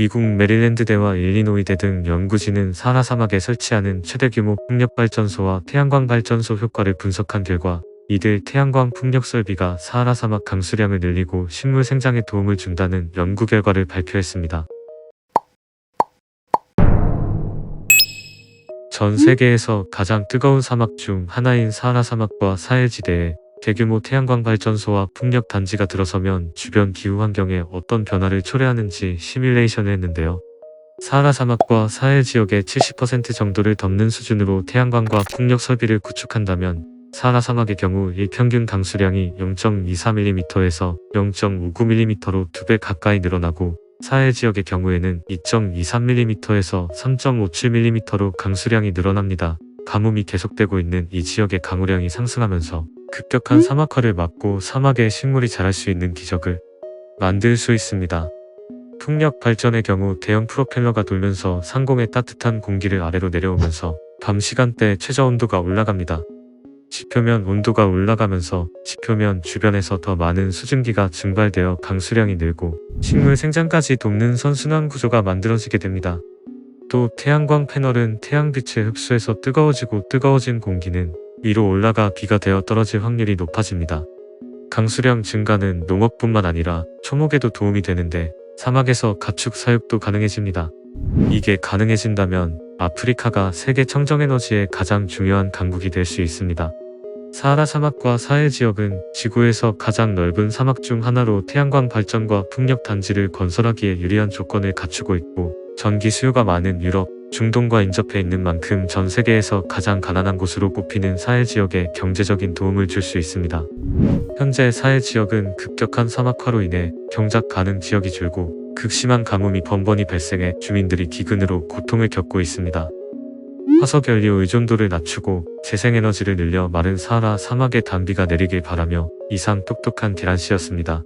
미국 메릴랜드대와 일리노이대 등 연구진은 사하라 사막에 설치하는 최대 규모 풍력 발전소와 태양광 발전소 효과를 분석한 결과 이들 태양광 풍력 설비가 사하라 사막 강수량을 늘리고 식물 생장에 도움을 준다는 연구 결과를 발표했습니다. 전 세계에서 가장 뜨거운 사막 중 하나인 사하라 사막과 사헬지대에 대규모 태양광 발전소와 풍력 단지가 들어서면 주변 기후 환경에 어떤 변화를 초래하는지 시뮬레이션을 했는데요. 사하라 사막과 사헬 지역의 70% 정도를 덮는 수준으로 태양광과 풍력 설비를 구축한다면 사하라 사막의 경우 일평균 강수량이 0.24mm에서 0.59mm로 2배 가까이 늘어나고 사헬 지역의 경우에는 2.23mm에서 3.57mm로 강수량이 늘어납니다. 가뭄이 계속되고 있는 이 지역의 강우량이 상승하면서 급격한 사막화를 막고 사막에 식물이 자랄 수 있는 기적을 만들 수 있습니다. 풍력 발전의 경우 대형 프로펠러가 돌면서 상공의 따뜻한 공기를 아래로 내려오면서 밤 시간대 최저 온도가 올라갑니다. 지표면 온도가 올라가면서 지표면 주변에서 더 많은 수증기가 증발되어 강수량이 늘고 식물 생장까지 돕는 선순환 구조가 만들어지게 됩니다. 또 태양광 패널은 태양빛을 흡수해서 뜨거워지고 뜨거워진 공기는 위로 올라가 비가 되어 떨어질 확률이 높아집니다. 강수량 증가는 농업뿐만 아니라 초목에도 도움이 되는데 사막에서 가축 사육도 가능해집니다. 이게 가능해진다면 아프리카가 세계 청정에너지의 가장 중요한 강국이 될 수 있습니다. 사하라 사막과 사헬 지역은 지구에서 가장 넓은 사막 중 하나로 태양광 발전과 풍력 단지를 건설하기에 유리한 조건을 갖추고 있고 전기 수요가 많은 유럽, 중동과 인접해 있는 만큼 전 세계에서 가장 가난한 곳으로 꼽히는 사헬 지역에 경제적인 도움을 줄 수 있습니다. 현재 사헬 지역은 급격한 사막화로 인해 경작 가능 지역이 줄고 극심한 가뭄이 번번이 발생해 주민들이 기근으로 고통을 겪고 있습니다. 화석연료 의존도를 낮추고 재생에너지를 늘려 마른 사하라 사막에 단비가 내리길 바라며 이상 똑똑한 계란씨였습니다.